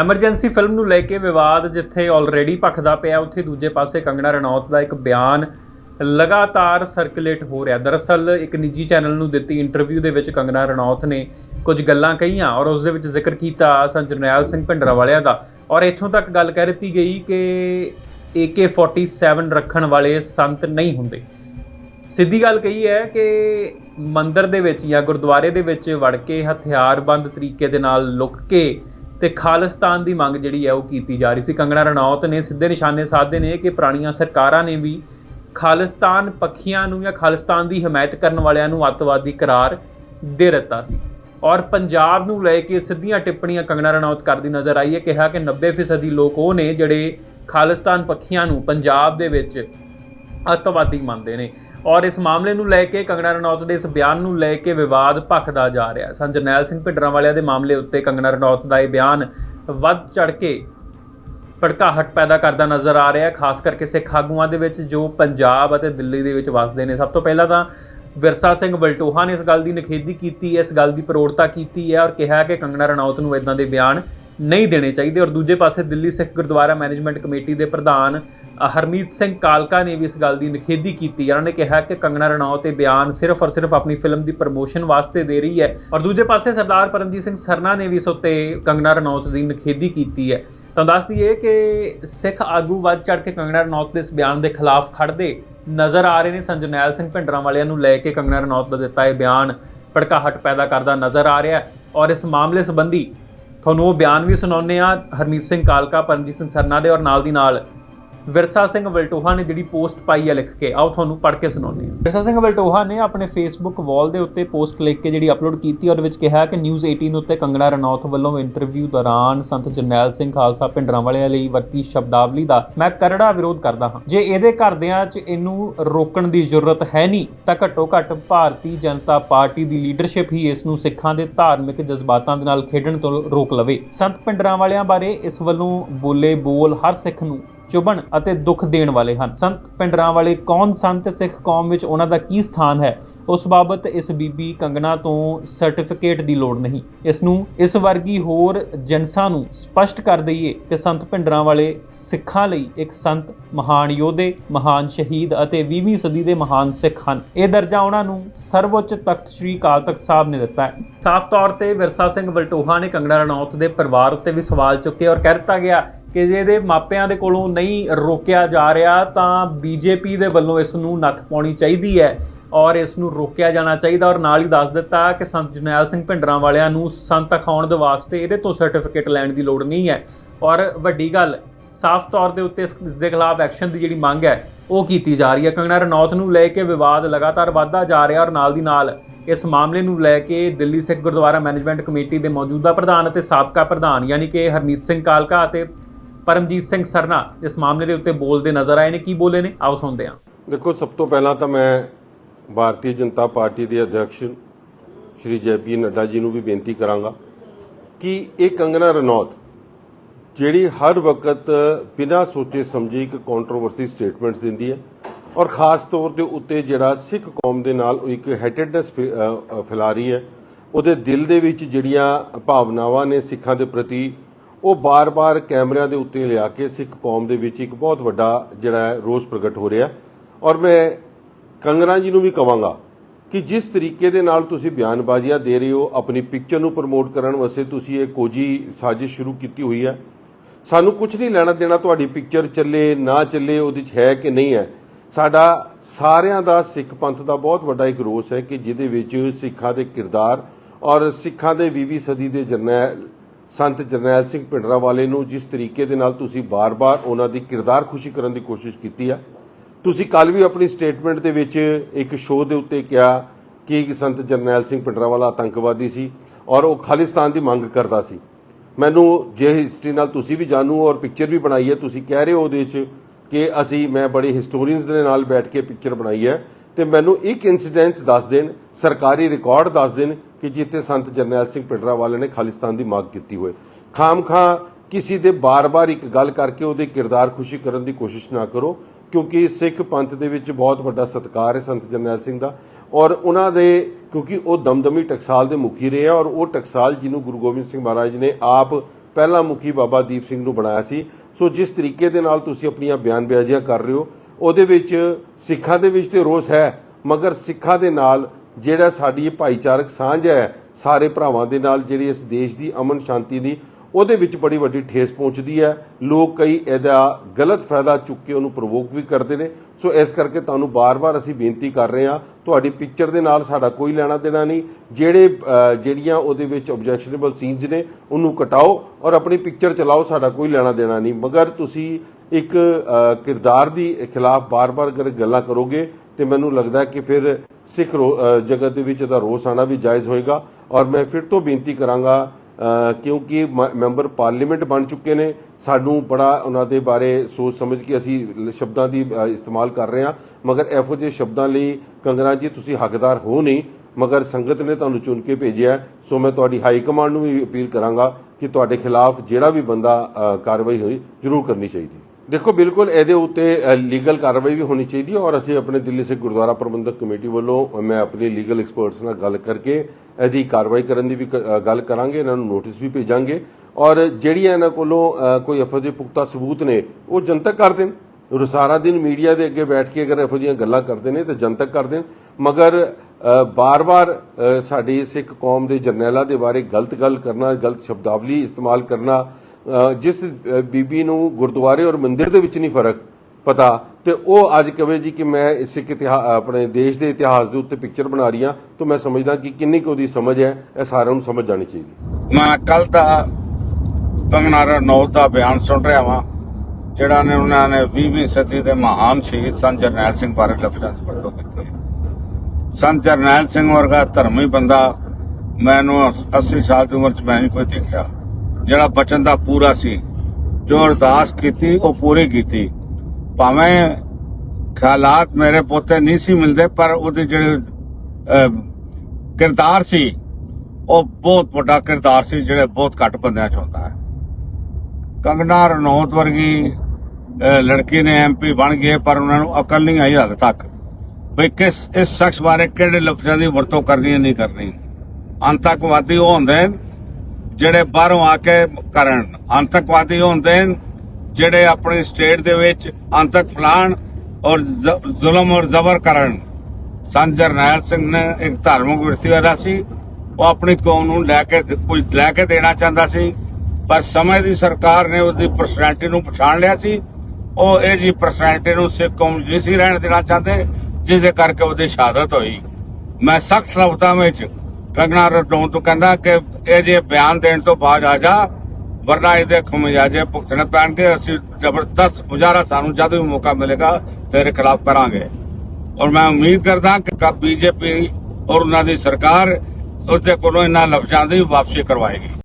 Emergency film ਨੂੰ ਲੈ ਕੇ ਵਿਵਾਦ ਜਿੱਥੇ ਆਲਰੇਡੀ ਭਖਦਾ ਪਿਆ, ਉੱਥੇ ਦੂਜੇ ਪਾਸੇ ਕੰਗਣਾ ਰਣੌਤ ਦਾ ਇੱਕ ਬਿਆਨ ਲਗਾਤਾਰ ਸਰਕੂਲੇਟ ਹੋ ਰਿਹਾ। ਦਰਅਸਲ ਇੱਕ ਨਿੱਜੀ ਚੈਨਲ ਨੂੰ ਦਿੱਤੀ ਇੰਟਰਵਿਊ ਦੇ ਵਿੱਚ ਕੰਗਣਾ ਰਣੌਤ ਨੇ ਕੁਝ ਗੱਲਾਂ ਕਹੀਆਂ ਔਰ ਉਸ ਦੇ ਵਿੱਚ ਜ਼ਿਕਰ ਕੀਤਾ ਸੰਤ ਜਰਨੈਲ ਸਿੰਘ ਭਿੰਡਰਾ ਵਾਲਿਆਂ ਦਾ। ਔਰ ਇੱਥੋਂ ਤੱਕ ਗੱਲ ਕਹਿ ਦਿੱਤੀ ਗਈ ਕਿ AK47 ਰੱਖਣ ਵਾਲੇ ਸੰਤ ਨਹੀਂ ਹੁੰਦੇ। ਸਿੱਧੀ ਗੱਲ ਕਹੀ ਹੈ ਕਿ ਮੰਦਰ ਦੇ ਵਿੱਚ ਜਾਂ ਗੁਰਦੁਆਰੇ ਦੇ ਵਿੱਚ ਵੜ ਕੇ ਹਥਿਆਰਬੰਦ ਤਰੀਕੇ ਦੇ ਨਾਲ ਲੁੱਕ ਕੇ ਤੇ ਖਾਲਿਸਤਾਨ ਦੀ ਮੰਗ ਜਿਹੜੀ ਹੈ ਉਹ ਕੀਤੀ ਜਾ ਰਹੀ ਸੀ। ਕੰਗਣਾ ਰਣੌਤ ਨੇ ਸਿੱਧੇ ਨਿਸ਼ਾਨੇ ਸਾਧੇ ਨੇ ਕਿ ਪੁਰਾਣੀਆਂ ਸਰਕਾਰਾਂ ਨੇ ਵੀ ਖਾਲਿਸਤਾਨ ਪੱਖੀਆਂ ਨੂੰ ਜਾਂ ਖਾਲਿਸਤਾਨ ਦੀ ਹਮਾਇਤ ਕਰਨ ਵਾਲਿਆਂ ਨੂੰ ਅੱਤਵਾਦੀ ਕਰਾਰ ਦੇ ਦਿੱਤਾ ਸੀ। ਔਰ ਪੰਜਾਬ ਨੂੰ ਲੈ ਕੇ ਸਿੱਧੀਆਂ ਟਿੱਪਣੀਆਂ ਕੰਗਣਾ ਰਣੌਤ ਕਰਦੀ ਨਜ਼ਰ ਆਈ ਹੈ। ਕਿਹਾ ਕਿ 90% ਲੋਕ ਉਹ ਨੇ ਜਿਹੜੇ ਖਾਲਿਸਤਾਨ ਪੱਖੀਆਂ ਨੂੰ ਪੰਜਾਬ ਦੇ ਵਿੱਚ ਅੱਤਵਾਦੀ ਮੰਨਦੇ ਨੇ। ਔਰ ਇਸ ਮਾਮਲੇ ਨੂੰ ਲੈ ਕੇ ਕੰਗਣਾ ਰਣੌਤ ਦੇ ਇਸ ਬਿਆਨ ਨੂੰ ਲੈ ਕੇ ਵਿਵਾਦ ਭਖਦਾ ਜਾ ਰਿਹਾ ਹੈ। ਜਰਨੈਲ ਸਿੰਘ ਭਿੰਡਰਾਂ ਵਾਲਿਆਂ ਦੇ ਮਾਮਲੇ ਉੱਤੇ ਕੰਗਣਾ ਰਣੌਤ ਦਾ ਇਹ ਬਿਆਨ ਵੱਧ ਚੜ ਕੇ ਭੜਕਾਹਟ ਪੈਦਾ ਕਰਦਾ ਨਜ਼ਰ ਆ ਰਿਹਾ ਹੈ। ਖਾਸ ਕਰਕੇ ਸਿੱਖ ਆਗੂਆਂ ਦੇ ਵਿੱਚ ਜੋ ਪੰਜਾਬ ਅਤੇ ਦਿੱਲੀ ਦੇ ਵਿੱਚ ਵੱਸਦੇ ਨੇ। ਸਭ ਤੋਂ ਪਹਿਲਾਂ ਤਾਂ ਵਿਰਸਾ ਸਿੰਘ ਵਲਟੋਹਾ ਨੇ ਇਸ ਗੱਲ ਦੀ ਨਿਖੇਧੀ ਕੀਤੀ ਹੈ, ਇਸ ਗੱਲ ਦੀ ਪ੍ਰੋੜਤਾ ਕੀਤੀ ਹੈ ਔਰ ਕਿਹਾ ਕਿ ਕੰਗਣਾ ਰਣੌਤ ਨੂੰ ਇਦਾਂ ਦੇ ਬਿਆਨ ਨਹੀਂ ਦੇਣੇ ਚਾਹੀਦੇ। ਔਰ ਦੂਜੇ ਪਾਸੇ ਦਿੱਲੀ ਸਿੱਖ ਗੁਰਦੁਆਰਾ ਮੈਨੇਜਮੈਂਟ ਕਮੇਟੀ ਦੇ ਪ੍ਰਧਾਨ ਹਰਮੀਤ ਸਿੰਘ ਕਾਲਕਾ ਨੇ ਵੀ ਇਸ ਗੱਲ ਦੀ ਨਿਖੇਧੀ ਕੀਤੀ। ਹੈ ਉਹਨਾਂ ਨੇ ਕਿਹਾ ਕਿ ਕੰਗਣਾ ਰਣੌਤ ਇਹ ਬਿਆਨ ਸਿਰਫ ਔਰ ਸਿਰਫ ਆਪਣੀ ਫਿਲਮ ਦੀ ਪ੍ਰਮੋਸ਼ਨ ਵਾਸਤੇ ਦੇ ਰਹੀ ਹੈ। ਔਰ ਦੂਜੇ ਪਾਸੇ ਸਰਦਾਰ ਪਰਮਜੀਤ ਸਿੰਘ ਸਰਨਾ ਨੇ ਵੀ ਇਸ ਉੱਤੇ ਕੰਗਣਾ ਰਣੌਤ ਦੀ ਨਿਖੇਧੀ ਕੀਤੀ ਹੈ। ਤਾਂ ਦੱਸ ਦਈਏ ਕਿ ਸਿੱਖ ਆਗੂ ਵੱਧ ਚੜ ਕੇ ਕੰਗਣਾ ਰਣੌਤ ਦੇ ਇਸ ਬਿਆਨ ਦੇ ਖਿਲਾਫ ਖੜਦੇ ਨਜ਼ਰ ਆ ਰਹੇ ਨੇ। ਸੰਜਨੈਲ ਸਿੰਘ ਭਿੰਡਰਾਂ ਵਾਲਿਆਂ ਨੂੰ ਲੈ ਕੇ ਕੰਗਣਾ ਰਣੌਤ ਦਾ ਦਿੱਤਾ ਇਹ ਬਿਆਨ। ਭੜਕਾਹਟ ਪੈਦਾ ਕਰਦਾ ਨਜ਼ਰ ਆ ਰਿਹਾ ਔਰ ਇਸ ਮਾਮਲੇ ਸੰਬੰਧੀ ਤੁਹਾਨੂੰ ਉਹ ਬਿਆਨ ਵੀ ਸੁਣਾਉਂਦੇ ਆ ਹਰਮੀਤ ਸਿੰਘ ਕਾਲਕਾ, ਪਰਮਜੀਤ ਸਿੰਘ ਸਰਨਾ ਦੇ ਔਰ ਨਾਲ ਦੀ ਨਾਲ ਵਿਰਸਾ ਸਿੰਘ ਵਲਟੋਹਾ ਨੇ ਜਿਹੜੀ ਪੋਸਟ ਪਾਈ ਹੈ ਲਿਖ ਕੇ, ਆਓ ਤੁਹਾਨੂੰ ਪੜ੍ਹ ਕੇ ਸੁਣਾਉਂਦੇ ਹਾਂ। ਵਿਰਸਾ ਸਿੰਘ ਵਲਟੋਹਾ ਨੇ ਆਪਣੇ ਫੇਸਬੁੱਕ ਵਾਲ ਦੇ ਉੱਤੇ ਪੋਸਟ ਲਿਖ ਕੇ ਜਿਹੜੀ ਅਪਲੋਡ ਕੀਤੀ, ਉਹਦੇ ਵਿੱਚ ਕਿਹਾ ਕਿ ਨਿਊਜ਼ 18 ਉੱਤੇ ਕੰਗਣਾ ਰਣੌਤ ਵੱਲੋਂ ਇੰਟਰਵਿਊ ਦੌਰਾਨ ਸੰਤ ਜਰਨੈਲ ਸਿੰਘ ਖਾਲਸਾ ਭਿੰਡਰਾਂ ਵਾਲਿਆਂ ਲਈ ਵਰਤੀ ਸ਼ਬਦਾਵਲੀ ਦਾ ਮੈਂ ਕਰੜਾ ਵਿਰੋਧ ਕਰਦਾ ਹਾਂ। ਜੇ ਇਹਦੇ ਘਰਦਿਆਂ 'ਚ ਇਹਨੂੰ ਰੋਕਣ ਦੀ ਜ਼ਰੂਰਤ ਹੈ ਨਹੀਂ, ਤਾਂ ਘੱਟੋ ਘੱਟ ਭਾਰਤੀ ਜਨਤਾ ਪਾਰਟੀ ਦੀ ਲੀਡਰਸ਼ਿਪ ਹੀ ਇਸ ਨੂੰ ਸਿੱਖਾਂ ਦੇ ਧਾਰਮਿਕ ਜਜ਼ਬਾਤਾਂ ਦੇ ਨਾਲ ਖੇਡਣ ਤੋਂ ਰੋਕ ਲਵੇ। ਸੰਤ ਭਿੰਡਰਾਂ ਵਾਲਿਆਂ ਬਾਰੇ ਇਸ ਵੱਲੋਂ ਬੋਲੇ ਬੋਲ ਹਰ ਸਿੱਖ ਨੂੰ ਚੁਬਣ ਅਤੇ ਦੁੱਖ ਦੇਣ ਵਾਲੇ ਹਨ। ਸੰਤ ਪਿੰਡਰਾਂ ਵਾਲੇ ਕੌਣ ਸੰਤ ਸਿੱਖ ਕੌਮ ਵਿੱਚ ਉਹਨਾਂ ਦਾ ਕੀ ਸਥਾਨ ਹੈ? ਉਸ ਬਾਬਤ ਇਸ ਬੀਬੀ ਕੰਗਨਾ ਤੋਂ ਸਰਟੀਫਿਕੇਟ ਦੀ ਲੋੜ ਨਹੀਂ। ਇਸ ਨੂੰ ਇਸ ਵਰਗੀ ਹੋਰ ਜਨਸਾਂ ਨੂੰ ਸਪਸ਼ਟ ਕਰ ਦਈਏ ਕਿ ਸੰਤ ਪਿੰਡਰਾਂ ਵਾਲੇ ਸਿੱਖਾਂ ਲਈ ਇੱਕ ਸੰਤ ਮਹਾਨ ਯੋਧੇ, ਮਹਾਨ ਸ਼ਹੀਦ ਅਤੇ 20ਵੀਂ ਸਦੀ ਦੇ ਮਹਾਨ ਸਿੱਖ ਹਨ। ਇਹ ਦਰਜਾ ਉਹਨਾਂ ਨੂੰ ਸਰਵਉੱਚ ਤਖਤ ਸ੍ਰੀ ਅਕਾਲ ਤਖਤ ਸਾਹਿਬ ਨੇ ਦਿੱਤਾ ਹੈ। ਸਾਫ਼ ਤੌਰ ਤੇ ਵਿਰਸਾ ਸਿੰਘ ਵਲਟੋਹਾ ਨੇ ਕੰਗਣਾ ਰਣੌਤ ਦੇ ਪਰਿਵਾਰ ਉੱਤੇ ਵੀ ਸਵਾਲ ਚੁੱਕੇ ਔਰ ਕਹਿ ਦਿੱਤਾ ਗਿਆ ਕਿ ਜੇ ਇਹਦੇ ਮਾਪਿਆਂ ਦੇ ਕੋਲੋਂ ਨਹੀਂ ਰੋਕਿਆ ਜਾ ਰਿਹਾ, ਤਾਂ ਬੀਜੇਪੀ ਦੇ ਵੱਲੋਂ ਇਸ ਨੂੰ ਨੱਥ ਪਾਉਣੀ ਚਾਹੀਦੀ ਹੈ ਔਰ ਇਸ ਨੂੰ ਰੋਕਿਆ ਜਾਣਾ ਚਾਹੀਦਾ ਔਰ ਨਾਲ ਹੀ ਦੱਸ ਦਿੱਤਾ ਕਿ ਸੰਤ ਜਨੈਲ ਸਿੰਘ ਭਿੰਡਰਾਂ ਵਾਲਿਆਂ ਨੂੰ ਸੰਤ ਅਖਾਉਣ ਦੇ ਵਾਸਤੇ ਇਹਦੇ ਤੋਂ ਸਰਟੀਫਿਕੇਟ ਲੈਣ ਦੀ ਲੋੜ ਨਹੀਂ ਹੈ। ਔਰ ਵੱਡੀ ਗੱਲ, ਸਾਫ਼ ਤੌਰ ਦੇ ਉੱਤੇ ਇਸ ਇਸ ਦੇ ਖਿਲਾਫ ਐਕਸ਼ਨ ਦੀ ਜਿਹੜੀ ਮੰਗ ਹੈ, ਉਹ ਕੀਤੀ ਜਾ ਰਹੀ ਹੈ। ਕੰਗਣਾ ਰਣੌਤ ਨੂੰ ਲੈ ਕੇ ਵਿਵਾਦ ਲਗਾਤਾਰ ਵਧਦਾ ਜਾ ਰਿਹਾ ਔਰ ਨਾਲ ਦੀ ਨਾਲ ਇਸ ਮਾਮਲੇ ਨੂੰ ਲੈ ਕੇ ਦਿੱਲੀ ਸਿੱਖ ਗੁਰਦੁਆਰਾ ਮੈਨੇਜਮੈਂਟ ਕਮੇਟੀ ਦੇ ਮੌਜੂਦਾ ਪ੍ਰਧਾਨ ਅਤੇ ਸਾਬਕਾ ਪ੍ਰਧਾਨ, ਯਾਨੀ ਕਿ ਹਰਮੀਤ ਸਿੰਘ ਕਾਲਕਾ ਅਤੇ ਪਰਮਜੀਤ ਸਿੰਘ ਸਰਨਾ ਇਸ ਮਾਮਲੇ ਦੇ ਉੱਤੇ ਬੋਲਦੇ ਨਜ਼ਰ ਆਏ ਨੇ, ਕੀ ਬੋਲੇ ਨੇ? ਆਓ ਸੁਣਦੇ ਹਾਂ। ਦੇਖੋ, ਸਭ ਤੋਂ ਪਹਿਲਾਂ ਤਾਂ ਮੈਂ ਭਾਰਤੀ ਜਨਤਾ ਪਾਰਟੀ ਦੇ ਅਧਿਕਸ਼ ਸ਼੍ਰੀ ਜੈਪੀ ਨੱਡਾ ਜੀ ਨੂੰ ਵੀ ਬੇਨਤੀ ਕਰਾਂਗਾ ਕਿ ਇਹ ਕੰਗਨਾ ਰਣੌਤ, ਜਿਹੜੀ ਹਰ ਵਕਤ ਬਿਨਾਂ ਸੋਚੇ ਸਮਝੇ ਇੱਕ ਕੰਟਰੋਵਰਸੀ ਸਟੇਟਮੈਂਟਸ ਦਿੰਦੀ ਹੈ ਔਰ ਖਾਸ ਤੌਰ ਦੇ ਉੱਤੇ ਜਿਹੜਾ ਸਿੱਖ ਕੌਮ ਦੇ ਨਾਲ ਉਹ ਇੱਕ ਹੈਟਡਨੈਸ ਫੈਲਾ ਰਹੀ ਹੈ, ਉਹਦੇ ਦਿਲ ਦੇ ਵਿੱਚ ਜਿਹੜੀਆਂ ਭਾਵਨਾਵਾਂ ਨੇ ਸਿੱਖਾਂ ਦੇ ਪ੍ਰਤੀ ਉਹ ਬਾਰ-ਬਾਰ ਕੈਮਰਿਆਂ ਦੇ ਉੱਤੇ ਲਿਆ ਕੇ ਸਿੱਖ ਕੌਮ ਦੇ ਵਿੱਚ ਇੱਕ ਬਹੁਤ ਵੱਡਾ ਜਿਹੜਾ ਹੈ ਰੋਸ ਪ੍ਰਗਟ ਹੋ ਰਿਹਾ ਔਰ ਮੈਂ ਕੰਗਨਾ ਜੀ ਨੂੰ ਵੀ ਕਵਾਂਗਾ ਕਿ ਜਿਸ ਤਰੀਕੇ ਦੇ ਨਾਲ ਤੁਸੀਂ ਬਿਆਨਬਾਜ਼ੀਆਂ ਦੇ ਰਹੇ ਹੋ, ਆਪਣੀ ਪਿਕਚਰ ਨੂੰ ਪ੍ਰਮੋਟ ਕਰਨ ਵਾਸਤੇ ਤੁਸੀਂ ਇਹ ਕੋਜੀ ਸਾਜ਼ਿਸ਼ ਸ਼ੁਰੂ ਕੀਤੀ ਹੋਈ ਹੈ। ਸਾਨੂੰ ਕੁਝ ਨਹੀਂ ਲੈਣਾ ਦੇਣਾ, ਤੁਹਾਡੀ ਪਿਕਚਰ ਚੱਲੇ, ਨਾ ਚੱਲੇ, ਉਹਦੇ 'ਚ ਹੈ ਕਿ ਨਹੀਂ ਹੈ। ਸਾਡਾ ਸਾਰਿਆਂ ਦਾ ਸਿੱਖ ਪੰਥ ਦਾ ਬਹੁਤ ਵੱਡਾ ਇੱਕ ਰੋਸ ਹੈ ਕਿ ਜਿਹਦੇ ਵਿੱਚ ਸਿੱਖਾਂ ਦੇ ਕਿਰਦਾਰ ਔਰ ਸਿੱਖਾਂ ਦੇ 20ਵੀਂ ਸਦੀ ਦੇ ਜਰਨੈਲ ਸੰਤ ਜਰਨੈਲ ਸਿੰਘ ਭਿੰਡਰਾਂ ਵਾਲੇ ਨੂੰ ਜਿਸ ਤਰੀਕੇ ਦੇ ਨਾਲ ਤੁਸੀਂ ਬਾਰ-ਬਾਰ ਉਹਨਾਂ ਦੀ ਕਿਰਦਾਰ ਖੁਸ਼ੀ ਕਰਨ ਦੀ ਕੋਸ਼ਿਸ਼ ਕੀਤੀ ਆ, ਤੁਸੀਂ ਕੱਲ ਵੀ ਆਪਣੀ ਸਟੇਟਮੈਂਟ ਦੇ ਵਿੱਚ ਇੱਕ ਸ਼ੋਅ ਦੇ ਉੱਤੇ ਕਿਹਾ ਕਿ ਸੰਤ ਜਰਨੈਲ ਸਿੰਘ ਭਿੰਡਰਾਂ ਵਾਲਾ ਆਤੰਕਵਾਦੀ ਸੀ ਔਰ ਉਹ ਖਾਲਿਸਤਾਨ ਦੀ ਮੰਗ ਕਰਦਾ ਸੀ। ਮੈਨੂੰ ਜੇ ਹਿਸਟਰੀ ਨਾਲ ਤੁਸੀਂ ਵੀ ਜਾਣੂ ਔਰ ਪਿਕਚਰ ਵੀ ਬਣਾਈ ਹੈ, ਤੁਸੀਂ ਕਹਿ ਰਹੇ ਹੋ ਉਹਦੇ 'ਚ ਕਿ ਅਸੀਂ, ਮੈਂ ਬੜੇ ਹਿਸਟੋਰੀਅਨਸ ਦੇ ਨਾਲ ਬੈਠ ਕੇ ਪਿਕਚਰ ਬਣਾਈ ਹੈ ਤੇ ਮੈਨੂੰ ਇੱਕ ਇਨਸੀਡੈਂਸ ਦੱਸ ਦੇਣ ਸਰਕਾਰੀ ਰਿਕਾਰਡ ਦੱਸ ਦੇਣ ਕਿ ਜਿੱਥੇ ਸੰਤ ਜਰਨੈਲ ਸਿੰਘ ਪਿੰਡਰਾ ਵਾਲੇ ਨੇ ਖਾਲਿਸਤਾਨ ਦੀ ਮੰਗ ਕੀਤੀ ਹੋਏ। ਖਾਮਖਾ ਕਿਸੇ ਦੇ ਬਾਰ-ਬਾਰ ਇੱਕ ਗੱਲ ਕਰਕੇ ਉਹਦੇ ਕਿਰਦਾਰ ਖੁਸ਼ੀ ਕਰਨ ਦੀ ਕੋਸ਼ਿਸ਼ ਨਾ ਕਰੋ, ਕਿਉਂਕਿ ਸਿੱਖ ਪੰਥ ਦੇ ਵਿੱਚ ਬਹੁਤ ਵੱਡਾ ਸਤਿਕਾਰ ਹੈ ਸੰਤ ਜਰਨੈਲ ਸਿੰਘ ਦਾ। ਔਰ ਉਹਨਾਂ ਦੇ, ਕਿਉਂਕਿ ਉਹ ਦਮਦਮੀ ਟਕਸਾਲ ਦੇ ਮੁਖੀ ਰਹੇ ਆ ਔਰ ਉਹ ਟਕਸਾਲ ਜਿਹਨੂੰ ਗੁਰੂ ਗੋਬਿੰਦ ਸਿੰਘ ਮਹਾਰਾਜ ਨੇ ਆਪ ਪਹਿਲਾ ਮੁਖੀ ਬਾਬਾ ਦੀਪ ਸਿੰਘ ਨੂੰ ਬਣਾਇਆ ਸੀ। ਸੋ ਜਿਸ ਤਰੀਕੇ ਦੇ ਨਾਲ ਤੁਸੀਂ ਆਪਣੀਆਂ ਬਿਆਨਬਾਜ਼ੀਆਂ ਕਰ ਰਹੇ ਹੋ, ਉਹਦੇ ਵਿੱਚ ਸਿੱਖਾਂ ਦੇ ਵਿੱਚ ਤੇ ਰੋਸ ਹੈ, ਮਗਰ ਸਿੱਖਾਂ ਦੇ ਨਾਲ ਜਿਹੜਾ ਸਾਡੀ ਇਹ ਭਾਈਚਾਰਕ ਸਾਂਝ ਹੈ ਸਾਰੇ ਭਰਾਵਾਂ ਦੇ ਨਾਲ, ਜਿਹੜੀ ਇਸ ਦੇਸ਼ ਦੀ ਅਮਨ ਸ਼ਾਂਤੀ ਦੀ, ਉਹਦੇ ਵਿੱਚ ਬੜੀ ਵੱਡੀ ਠੇਸ ਪਹੁੰਚਦੀ ਹੈ। ਲੋਕ ਕਈ ਇਹਦਾ ਗਲਤ ਫਾਇਦਾ ਚੁੱਕ ਕੇ ਉਹਨੂੰ ਪ੍ਰੋਵੋਕ ਵੀ ਕਰਦੇ ਨੇ। ਸੋ ਇਸ ਕਰਕੇ ਤੁਹਾਨੂੰ ਬਾਰ-ਬਾਰ ਅਸੀਂ ਬੇਨਤੀ ਕਰ ਰਹੇ ਹਾਂ, ਤੁਹਾਡੀ ਪਿਕਚਰ ਦੇ ਨਾਲ ਸਾਡਾ ਕੋਈ ਲੈਣਾ ਦੇਣਾ ਨਹੀਂ। ਜਿਹੜੇ ਜਿਹੜੀਆਂ ਉਹਦੇ ਵਿੱਚ ਆਬਜੈਕਸ਼ਨੇਬਲ ਸੀਨਸ ਨੇ, ਉਹਨੂੰ ਕਟਾਓ ਔਰ ਆਪਣੀ ਪਿਕਚਰ ਚਲਾਓ, ਸਾਡਾ ਕੋਈ ਲੈਣਾ ਦੇਣਾ ਨਹੀਂ। ਮਗਰ ਤੁਸੀਂ ਇੱਕ ਕਿਰਦਾਰ ਦੀ ਖਿਲਾਫ ਬਾਰ-ਬਾਰ ਅਗਰ ਗੱਲਾਂ ਕਰੋਗੇ ਤੇ ਮੈਨੂੰ ਲੱਗਦਾ ਕਿ ਫਿਰ ਸਿੱਖ ਰੋ- ਜਗਤ ਦੇ ਵਿੱਚ ਇਹਦਾ ਰੋਸ ਆਣਾ ਵੀ ਜਾਇਜ਼ ਹੋਏਗਾ। ਔਰ ਮੈਂ ਫਿਰ ਤੋਂ ਬੇਨਤੀ ਕਰਾਂਗਾ ਕਿਉਂਕਿ ਮ- ਮੈਂਬਰ ਪਾਰਲੀਮੈਂਟ ਬਣ ਚੁੱਕੇ ਨੇ, ਸਾਨੂੰ ਬੜਾ ਉਹਨਾਂ ਦੇ ਬਾਰੇ ਸੋਚ ਸਮਝ ਕੇ ਅਸੀਂ ਸ਼ਬਦਾਂ ਦੀ ਇਸਤੇਮਾਲ ਕਰ ਰਹੇ ਹਾਂ। ਮਗਰ ਇਹੋ ਜਿਹੇ ਸ਼ਬਦਾਂ ਲਈ ਕੰਗਨਾ ਜੀ, ਤੁਸੀਂ ਹੱਕਦਾਰ ਹੋ ਨਹੀਂ, ਮਗਰ ਸੰਗਤ ਨੇ ਤੁਹਾਨੂੰ ਚੁਣ ਕੇ ਭੇਜਿਆ ਸੋ ਮੈਂ ਤੁਹਾਡੀ ਹਾਈ ਕਮਾਂਡ ਨੂੰ ਵੀ ਅਪੀਲ ਕਰਾਂਗਾ ਕਿ ਤੁਹਾਡੇ ਖਿਲਾਫ ਜਿਹੜਾ ਵੀ ਬੰਦਾ ਕਾਰਵਾਈ ਹੋਈ, ਜ਼ਰੂਰ ਕਰਨੀ ਚਾਹੀਦੀ ਦੇਖੋ ਬਿਲਕੁਲ ਇਹਦੇ ਉੱਤੇ ਲੀਗਲ ਕਾਰਵਾਈ ਵੀ ਹੋਣੀ ਚਾਹੀਦੀ ਹੈ ਔਰ ਅਸੀਂ ਆਪਣੇ ਦਿੱਲੀ ਸਿੱਖ ਗੁਰਦੁਆਰਾ ਪ੍ਰਬੰਧਕ ਕਮੇਟੀ ਵੱਲੋਂ ਮੈਂ ਆਪਣੀ ਲੀਗਲ ਐਕਸਪਰਟਸ ਨਾਲ ਗੱਲ ਕਰਕੇ ਇਹਦੀ ਕਾਰਵਾਈ ਕਰਨ ਦੀ ਵੀ ਗੱਲ ਕਰਾਂਗੇ ਇਹਨਾਂ ਨੂੰ ਨੋਟਿਸ ਵੀ ਭੇਜਾਂਗੇ ਔਰ ਜਿਹੜੀਆਂ ਇਹਨਾਂ ਕੋਲੋਂ ਕੋਈ ਇਹੋ ਜਿਹੇ ਪੁਖਤਾ ਸਬੂਤ ਨੇ ਉਹ ਜਨਤਕ ਕਰ ਦੇਣ। ਉਹ ਸਾਰਾ ਦਿਨ ਮੀਡੀਆ ਦੇ ਅੱਗੇ ਬੈਠ ਕੇ ਅਗਰ ਇਹੋ ਜਿਹੀਆਂ ਗੱਲਾਂ ਕਰਦੇ ਨੇ ਤਾਂ ਜਨਤਕ ਕਰ ਦੇਣ। ਮਗਰ ਬਾਰ-ਬਾਰ ਅ, ਸਾਡੀ ਸਿੱਖ ਕੌਮ ਦੇ ਜਰਨੈਲਾਂ ਦੇ ਬਾਰੇ ਗਲਤ ਗੱਲ ਕਰਨਾ ਗਲਤ ਸ਼ਬਦਾਵਲੀ ਇਸਤੇਮਾਲ ਕਰਨਾ ਜਿਸ ਬੀਬੀ ਨੂੰ ਗੁਰਦੁਆਰੇ ਔਰ ਮੰਦਿਰ ਦੇ ਵਿੱਚ ਨਹੀਂ ਫ਼ਰਕ ਪਤਾ, ਤੇ ਉਹ ਅੱਜ ਕਵੇ ਜੀ ਕਿ ਮੈਂ ਇਸ ਇਤਿਹਾਸ ਆਪਣੇ ਦੇਸ਼ ਦੇ ਇਤਿਹਾਸ ਦੇ ਉੱਤੇ ਪਿਕਚਰ ਬਣਾ ਰਹੀ ਹਾਂ, ਤਾਂ ਮੈਂ ਸਮਝਦਾ ਕਿ ਕਿੰਨੀ ਕੁ ਉਹਦੀ ਸਮਝ ਹੈ, ਇਹ ਸਾਰਿਆਂ ਨੂੰ ਸਮਝ ਜਾਣੀ ਚਾਹੀਦੀ। ਮੈਂ ਕੱਲ ਦਾ ਕੰਗਨਾ ਰਣੌਤ ਦਾ ਬਿਆਨ ਸੁਣ ਰਿਹਾ ਵਾਂ, ਜਿਹੜਾ ਨੇ ਉਹਨਾਂ ਨੇ 20ਵੀਂ ਸਦੀ ਦੇ ਮਹਾਨ ਸ਼ਹੀਦ ਸੰਤ ਜਰਨੈਲ ਸਿੰਘ ਬਾਰੇ ਲਫ਼ਜ਼ਾਂ ਦੀ ਵਰਤੋਂ ਕੀਤੀ ਸੰਤ ਜਰਨੈਲ ਸਿੰਘ ਵਰਗਾ ਧਰਮੀ ਬੰਦਾ, ਮੈਨੂੰ 80 ਸਾਲ ਦੀ ਉਮਰ 'ਚ ਮੈਂ ਨਹੀਂ ਕੋਈ ਦੇਖਿਆ। ਜਿਹੜਾ ਬਚਨ ਦਾ ਪੂਰਾ ਸੀ, ਜੋ ਅਰਦਾਸ ਕੀਤੀ, ਉਹ ਪੂਰੀ ਕੀਤੀ। ਭਾਵੇਂ ਖਿਆਲਾਤ ਮੇਰੇ ਪੋਤੇ ਨਹੀਂ ਸੀ ਮਿਲਦੇ, ਪਰ ਉਹਦੇ ਜਿਹੜੇ ਕਿਰਦਾਰ ਸੀ, ਉਹ ਬਹੁਤ ਵੱਡਾ ਕਿਰਦਾਰ ਸੀ, ਜਿਹੜੇ ਬਹੁਤ ਘੱਟ ਬੰਦਿਆਂ 'ਚ ਹੁੰਦਾ ਹੈ। ਕੰਗਨਾ ਰਣੌਤ ਵਰਗੀ ਲੜਕੀ ਨੇ ਐਮਪੀ ਬਣ ਗਏ, ਪਰ ਉਹਨਾਂ ਨੂੰ ਅਕਲ ਨਹੀਂ ਆਈ ਹੱਦ ਤੱਕ। ਵੀ ਕਿਸ, ਇਸ ਸ਼ਖਸ ਬਾਰੇ ਕਿਹੜੇ ਲਫ਼ਜ਼ਾਂ ਦੀ ਵਰਤੋਂ ਕਰਨੀ ਹੈ, ਨਹੀਂ ਕਰਨੀ। ਅੰਤਕਵਾਦੀ ਉਹ ਹੁੰਦੇ ਜਿਹੜੇ ਬਾਹਰੋਂ ਆ ਕੇ ਕਰਨ ਅੰਤਕਵਾਦੀ ਹੁੰਦੇ ਨੇ ਜਿਹੜੇ ਆਪਣੀ ਸਟੇਟ ਦੇ ਵਿੱਚ ਅੰਤਕ ਫਲਾਣ ਔਰ ਜ਼ੁਲਮ ਔਰ ਜ਼ਬਰ ਕਰਨ। ਸੰਤ ਜਰਨੈਲ ਸਿੰਘ ਨੇ ਇੱਕ ਧਾਰਮਿਕ ਵਿਰਤੀਵਾਦਾ ਸੀ, ਉਹ ਆਪਣੀ ਕੌਮ ਨੂੰ ਲੈ ਕੇ ਕੁਝ ਲੈ ਕੇ ਦੇਣਾ ਚਾਹੁੰਦਾ ਸੀ, ਪਰ ਸਮੇਂ ਦੀ ਸਰਕਾਰ ਨੇ ਉਹਦੀ ਪਰਸਨੈਲਿਟੀ ਨੂੰ ਪਛਾਣ ਲਿਆ ਸੀ। ਉਹ ਇਹ ਜੀ ਪਰਸਨੈਲਿਟੀ ਨੂੰ ਸਿੱਖ ਕੌਮ 'ਚ ਨਹੀਂ ਸੀ ਰਹਿਣ ਦੇਣਾ ਚਾਹੁੰਦੇ, ਜਿਹਦੇ ਕਰਕੇ ਉਹਦੀ ਸ਼ਹਾਦਤ ਹੋਈ। ਮੈਂ ਸਖਤ ਲਫ਼ਜ਼ਾਂ ਵਿੱਚ ਕੰਗਣਾ ਰਟਾਉਣ ਤੋਂ ਕਹਿੰਦਾ ਕਿ ਇਹ ਜੇ ਬਿਆਨ ਦੇਣ ਤੋਂ ਬਾਅਦ ਆ ਜਾ, ਵਰਨਾ ਇਹਦੇ ਖਮਿਆਜੇ ਭੁਗਤਣੇ ਪੈਣਗੇ, ਅਸੀਂ ਜ਼ਬਰਦਸਤ ਮੁਜ਼ਾਹਰਾ ਸਾਨੂੰ ਜਦ ਵੀ ਮੌਕਾ ਮਿਲੇਗਾ, ਤੇਰੇ ਖਿਲਾਫ ਕਰਾਂਗੇ। ਔਰ ਮੈਂ ਉਮੀਦ ਕਰਦਾ ਕਿ ਬੀਜੇਪੀ ਔਰ ਉਹਨਾਂ ਦੀ ਸਰਕਾਰ ਉਸਦੇ ਕੋਲੋਂ ਇਹਨਾਂ ਲਫ਼ਜ਼ਾਂ ਦੀ ਵਾਪਸੀ ਕਰਵਾਏਗੀ।